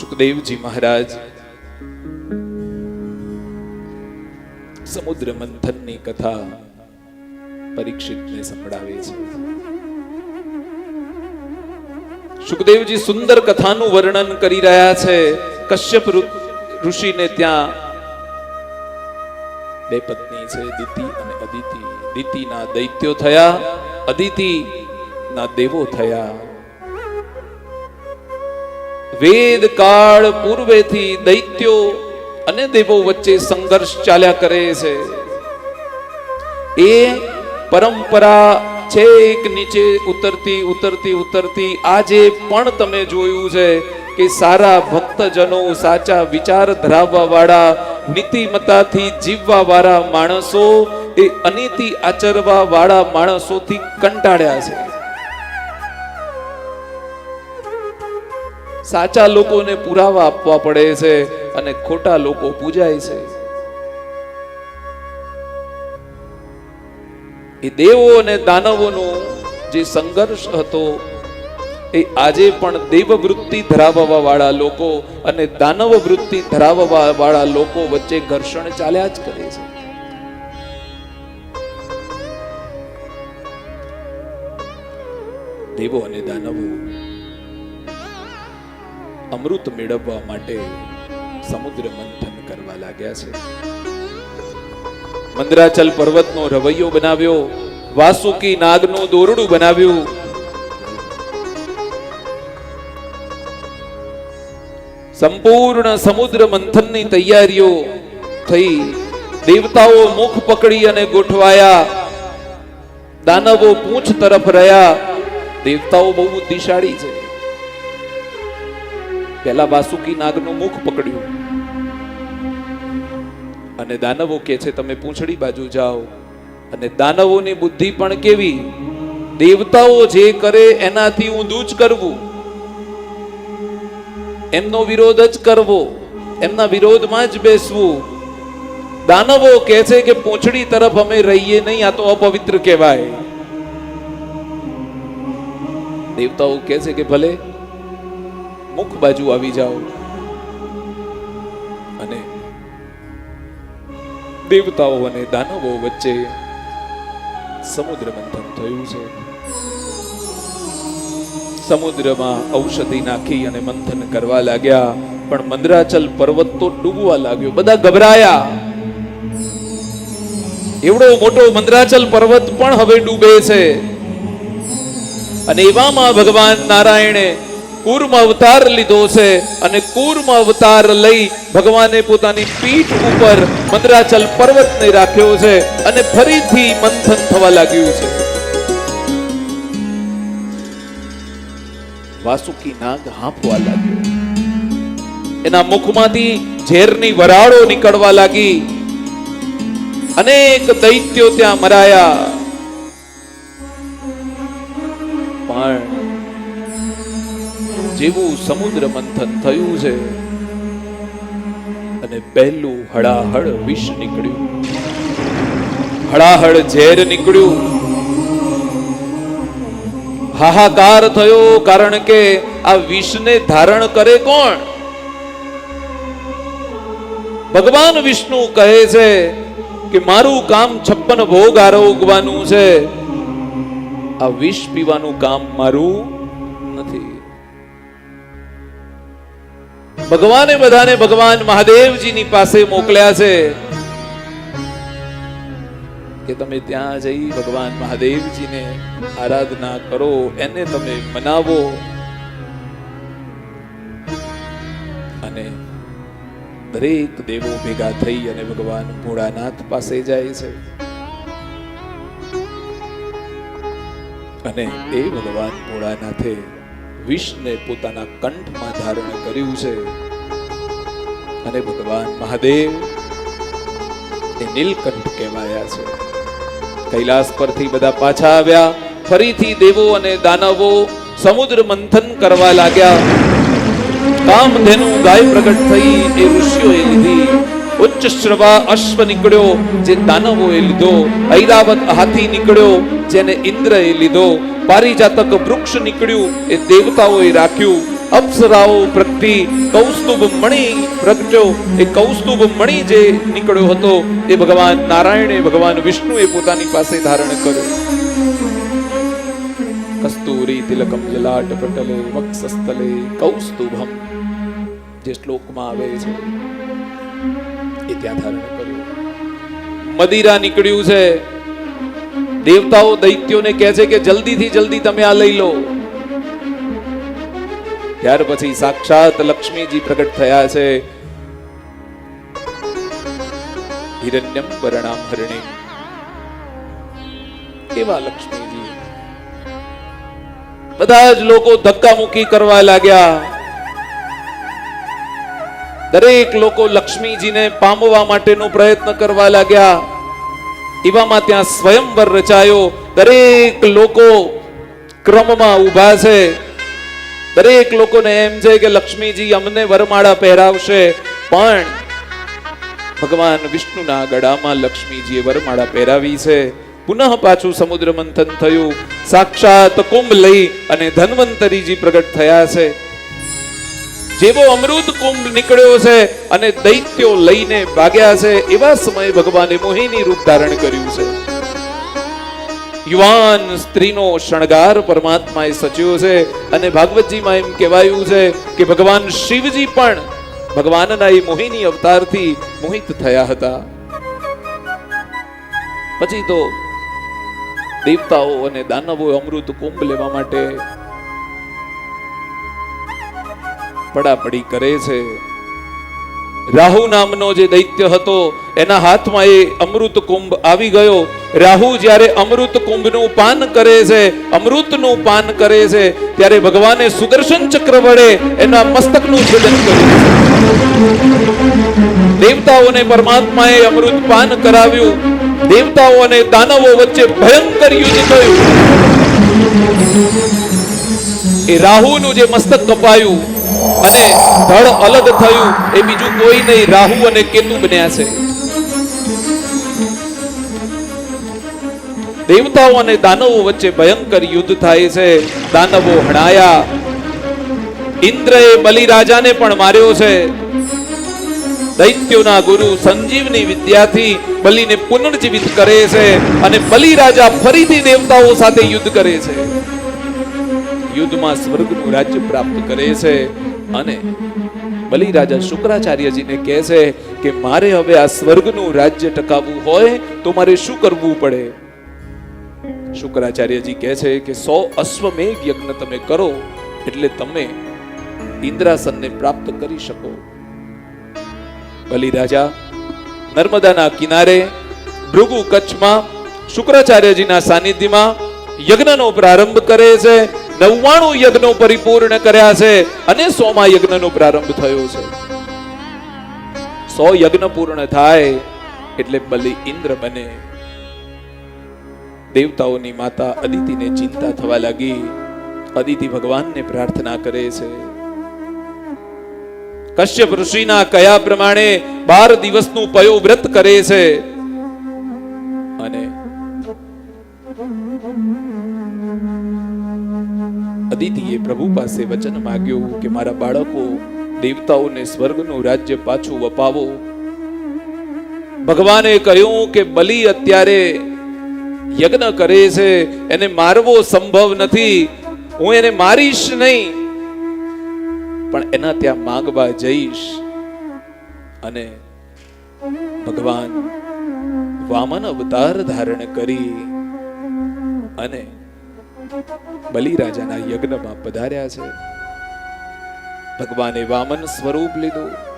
સુખદેવજી મહારાજ. સમુદ્ર મંથનની કથા પરીક્ષિતને સંભળાવે છે. સુખદેવજી સુંદર કથાનું વર્ણન કરી રહ્યા છે. કશ્યપ ઋષિને ત્યાં બે પત્ની છે, દિતિ અને અદિતિ. દિતિના દૈત્યો થયા અદિતિ ના દેવો થયા. વેદ કાળ પૂર્વેથી દૈત્યો અને દેવો વચ્ચે સંઘર્ષ ચાલ્યા કરે છે. એ પરંપરા છેક નીચે ઉતરતી ઉતરતી ઉતરતી. આજે પણ તમે જોયું છે કે સારા ભક્તજનો, સાચા વિચાર ધરાવવા વાળા નીતિમતાથી જીવવા વાળા માણસો એ અનીતિ આચરવા વાળા માણસોથી કંટાળ્યા છે. સાચા લોકોને પુરાવા આપવા પડે છે અને ખોટા લોકો પૂજાય છે. એ દેવો અને દાનવોનો જે સંઘર્ષ હતો, એ આજે પણ દેવ વૃત્તિ ધરાવવા વાળા લોકો અને દાનવ વૃત્તિ ધરાવવા વાળા લોકો વચ્ચે ઘર્ષણ ચાલ્યા જ કરે છે. દેવો અને દાનવો અમૃત મેળવવા માટે સમુદ્ર મંથન કરવા લાગ્યા છે. મંદરાચલ પર્વતનો રવૈયો બનાવ્યો, વાસુકી નાગનું દોરડું બનાવ્યું. સંપૂર્ણ સમુદ્ર મંથનની તૈયારીઓ થઈ. દેવતાઓ મુખ પકડી અને ગોઠવાયા. દાનવો પૂંછ તરફ રહ્યા. દેવતાઓ બહુ બુદ્ધિશાળી છે. પહેલા વાસુકી નાગનું મુખ પકડ્યું. અને દાનવો કે છે, તમે પૂંછડી બાજુ જાઓ. અને દાનવોની બુદ્ધિ પણ કેવી? દેવતાઓ જે કરે એનાથી ઊંધું જ કરવું. એમનો વિરોધ જ કરવો. એમના વિરોધમાં જ બેસવું. દાનવો કહે છે કે, પૂંછડી તરફ અમે રહીએ નહીં, આ તો અપવિત્ર કહેવાય. દેવતાઓ કહે છે કે, ભલે બાજુ આવી જાઓ. અને દેવતાઓ અને દાનવો વચ્ચે સમુદ્ર મંથન થયું છે. સમુદ્રમાં ઔષધિ નાખી અને મંથન કરવા લાગ્યા, પણ મંદરાચલ પર્વત તો ડૂબવા લાગ્યો. બધા ગભરાયા. એવડો મોટો મંદરાચલ પર્વત પણ હવે ડૂબે છે. અને એવામાં ભગવાન નારાયણે કૂર્મ અવતાર લીધો છે અને કૂર્મ અવતાર લઈ ભગવાને પોતાની પીઠ ઉપર મંદરાચલ પર્વતને રાખ્યો છે અને ફરીથી મંથન થવા લાગ્યું છે. વાસુકી નાગ હાંફવા લાગ્યો. એના મુખમાંથી ઝેરની વરાળો નીકળવા લાગી. અનેક દૈત્યો ત્યાં મરાયા. જેવું સમુદ્ર મંથન થયું છે. અને પહેલું હળાહળ વિષ નીકળ્યું. હળાહળ ઝેર નીકળ્યું. હાહાકાર થયો કારણ કે આ વિષને ધારણ કરે કોણ? ભગવાન વિષ્ણુ કહે છે કે મારું કામ છપ્પન ભોગ આરોગવાનું છે. આ વિષ પીવાનું કામ મારું નથી. ભગવાને બધાને ભગવાન મહાદેવજીની પાસે મોકલ્યા છે કે તમે ત્યાં જઈ ભગવાન મહાદેવજીને આરાધના કરો, એને તમે મનાવો. અને દરેક દેવો ભેગા થઈ અને ભગવાન ભોળાનાથ પાસે જાય છે. અને એ ભગવાન ભોળાનાથે વિષને પોતાના કંઠમાં ધારણ કર્યું છે. અને ભગવાન, મહાદેવ. એ નીલકંઠ કહેવાયા છે. કૈલાસ પરથી બધા પાછા આવ્યા. ફરીથી દેવો અને દાનવો સમુદ્ર મંથન કરવા લાગ્યા. કામધેનુ ગાય પ્રગટ થઈ એ ઋષિઓએ લીધી. ઉચ્ચ શ્રવા અશ્વ નીકળ્યો, જે દાનવોએ લીધો. ઐરાવત હાથી નીકળ્યો, જેને ઇન્દ્રએ લીધો. પારિજાતક વૃક્ષ નીકળ્યું, એ દેવતાઓએ રાખ્યું. અપ્સરાઓ પ્રગટી કૌસ્તુભ મણિ પ્રગટ્યો. એ કૌસ્તુભ મણિ જે નીકળ્યો હતો, એ ભગવાન નારાયણે ભગવાન વિષ્ણુએ પોતાની પાસે ધારણ કર્યો. કસ્તુરી તિલકમ લલાટ પટલે, વક્ષસ્થલે, કૌસ્તુભમ, જે શ્લોકમાં આવે છે, એ ત્યાં ધારણ કર્યું. મદિરા નીકળ્યું છે. દેવતાઓ દૈત્યોને કહે છે કે જલ્દીથી જલ્દી તમે આ લઈ લો. ત્યાર પછી સાક્ષાત લક્ષ્મીજી પ્રગટ થયા છે. હિરણ્યમ વર્ણામ હરણી. કેવા લક્ષ્મીજી? બધા જ લોકો ધક્કામુક્કી કરવા લાગ્યા. દરેક લોકો લક્ષ્મીજીને પામવા માટેનો પ્રયત્ન કરવા લાગ્યા. એવામાં ત્યાં સ્વયંવર રચાયો. દરેક લોકો ક્રમમાં ઊભા છે. દરેક લોકોને એમ છે કે લક્ષ્મીજી અમને વરમાળા પહેરાવશે, પણ ભગવાન વિષ્ણુના ગળામાં લક્ષ્મીજીએ વરમાળા પહેરાવી છે. પુનઃ પાછું સમુદ્ર મંથન થયું. સાક્ષાત કુંભ લઈ અને ધન્વંતરીજી પ્રગટ થયા છે. જેવો અમૃત કુંભ નીકળ્યો છે અને દૈત્યો લઈને ભાગ્યા છે, એવા સમયે ભગવાને મોહિની રૂપ ધારણ કર્યું છે. યુવાન સ્ત્રીનો શણગાર પરમાત્માએ સચ્યો છે અને ભાગવતજીમાં એમ કહેવાયું છે કે ભગવાન શિવજી પણ ભગવાનના એ મોહિની અવતારથી મોહિત થયા હતા. પછી તો દેવતાઓ અને દાનવો અમૃત કુંભ લેવા માટે પડાપડી કરે છે. રાહુ નામનો જે દૈત્ય હતો, એના હાથમાં એ અમૃત કુંભ આવી ગયો. રાહુ જ્યારે અમૃત કુંભનું પાન કરે છે, અમૃતનું પાન કરે છે, ત્યારે ભગવાને સુદર્શન ચક્ર વડે એના મસ્તકનું છેદન કર્યું. દેવતાઓને પરમાત્માએ અમૃત પાન કરાવ્યું. દેવતાઓ અને દાનવો વચ્ચે ભયંકર યુદ્ધ થયું. એ રાહુનું જે મસ્તક કપાયું અને ધડ અલગ થયું, એ બીજું કોઈ નહીં, રાહુ અને કેતુ બન્યા છે. દેવતાઓ અને દાનવો વચ્ચે ભયંકર યુદ્ધ થાય છે. દાનવો હણાયા. ઇન્દ્રએ બલિરાજાને પણ માર્યો છે. દૈત્યોના ગુરુ સંજીવની વિદ્યાથી બલિને પુનર્જીવિત કરે છે અને બલિરાજા ફરીથી દેવતાઓ સાથે યુદ્ધ કરે છે. યુદ્ધમાં સ્વર્ગનું રાજ્ય પ્રાપ્ત કરે છે અને બલિરાજા શુક્રાચાર્યજીને કહે છે કે મારે હવે આ સ્વર્ગનું રાજ્ય ટકાવવું હોય તો મારે શું કરવું પડે? શુક્રાચાર્યજી કહે છે કે સો અશ્વમેઘ યજ્ઞ તમે કરો એટલે તમે ઇન્દ્રાસનને પ્રાપ્ત કરી શકો. બલિરાજા, નર્મદાના કિનારે, ભૃગુ કચ્છમાં શુક્રાચાર્યજીના સાનિધ્યમાં યજ્ઞનો પ્રારંભ કરે છે નવ્વાણું યજ્ઞો પરિપૂર્ણ કર્યા છે અને સોમા યજ્ઞનો પ્રારંભ થયો છે. સો યજ્ઞ પૂર્ણ થાય એટલે બલિ ઇન્દ્ર બને. દેવતાઓની માતા અદિતિને ચિંતા થવા લાગી. અદિતિ ભગવાનને પ્રાર્થના કરે છે. કશ્યપ ઋષિના કયા પ્રમાણે બાર દિવસનું પયો વ્રત કરે છે? અને અદિતિએ પ્રભુ પાસે વચન માંગ્યું કે મારા બાળકો, દેવતાઓને સ્વર્ગનું રાજ્ય પાછું અપાવો ભગવાને કહ્યું કે બલિ અત્યારે યજ્ઞ કરે છે, એને મારવો સંભવ નથી, હું એને મારીશ નહીં. પણ એના ત્યાં માંગવા જઈશ અને ભગવાન વામન અવતાર ધારણ કરી અને બલિરાજાના યજ્ઞમાં પધાર્યા છે. ભગવાને વામન સ્વરૂપ લીધું.